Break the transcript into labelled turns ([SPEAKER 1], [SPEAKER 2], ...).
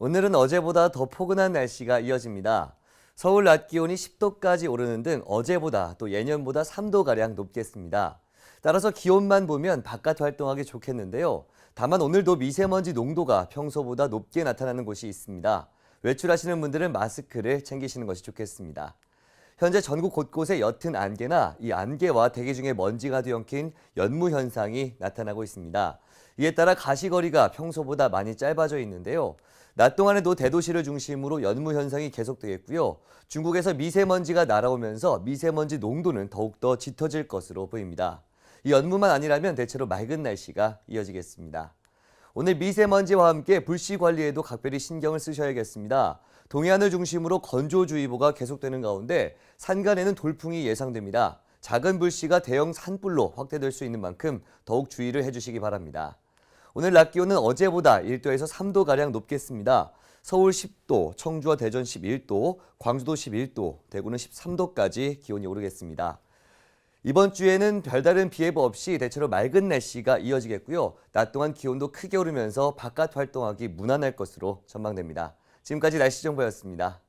[SPEAKER 1] 오늘은 어제보다 더 포근한 날씨가 이어집니다. 서울 낮 기온이 10도까지 오르는 등 어제보다 또 예년보다 3도가량 높겠습니다. 따라서 기온만 보면 바깥 활동하기 좋겠는데요. 다만 오늘도 미세먼지 농도가 평소보다 높게 나타나는 곳이 있습니다. 외출하시는 분들은 마스크를 챙기시는 것이 좋겠습니다. 현재 전국 곳곳에 옅은 안개나 이 안개와 대기 중에 먼지가 뒤엉킨 연무 현상이 나타나고 있습니다. 이에 따라 가시거리가 평소보다 많이 짧아져 있는데요. 낮 동안에도 대도시를 중심으로 연무 현상이 계속되겠고요. 중국에서 미세먼지가 날아오면서 미세먼지 농도는 더욱더 짙어질 것으로 보입니다. 이 연무만 아니라면 대체로 맑은 날씨가 이어지겠습니다. 오늘 미세먼지와 함께 불씨 관리에도 각별히 신경을 쓰셔야겠습니다. 동해안을 중심으로 건조주의보가 계속되는 가운데 산간에는 돌풍이 예상됩니다. 작은 불씨가 대형 산불로 확대될 수 있는 만큼 더욱 주의를 해주시기 바랍니다. 오늘 낮 기온은 어제보다 1도에서 3도가량 높겠습니다. 서울 10도, 청주와 대전 11도, 광주도 11도, 대구는 13도까지 기온이 오르겠습니다. 이번 주에는 별다른 비 예보 없이 대체로 맑은 날씨가 이어지겠고요. 낮 동안 기온도 크게 오르면서 바깥 활동하기 무난할 것으로 전망됩니다. 지금까지 날씨 정보였습니다.